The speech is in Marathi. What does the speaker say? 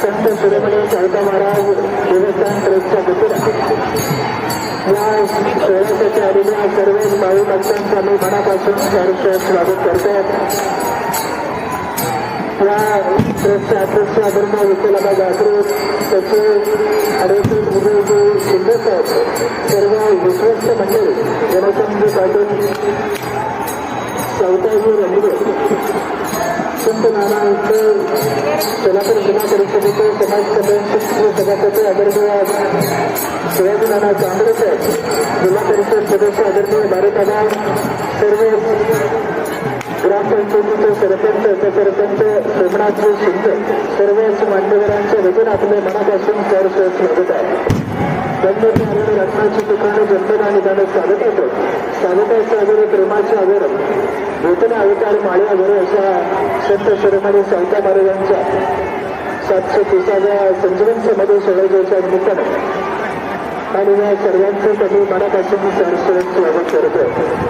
संत शिरोमणी साहेबा महाराज देवस्थान ट्रस्टच्या वतीनं या प्रवासाच्या आलेल्या सर्व भावी भक्तांचं मी मनापासून त्यांचं स्वागत करतात या ट्रस्टच्या अध्यक्ष धर्म विठ्ठलाबा गासरे सचिव अडोतीस विजयजी शिंदे सर्व विश्वस्त मंडळी जनसंघ पाटील चौथाजी रंगले संत नाना सोलापूर जिल्हा परिषदेचे समाज कल्याण सभापती आदरणीय शिवाजी नाना चांद्रकर जिल्हा परिषद सदस्य आदरणीय भारताला सर्व ग्रामपंचायतीचे सरपंच उपसरपंच सोमनाथजी शिंदे सर्वच मान्यवरांच्या वतीन आपल्या मनापासून स्वागत आहे धन्यवाद आणि ठिकाणी चालत आणि चालत स्वागत अगर प्रेमाचे आदर वेतन अवतार माळी आदर अशा संत शिरोमणी सावता महाराजांच्या सातशे तिसाव्या संजीवन समाधी सोहळ्याच्या निमित्तानं आणि या सर्वांचं कधी मनापासून सहर्ष स्वागत आहे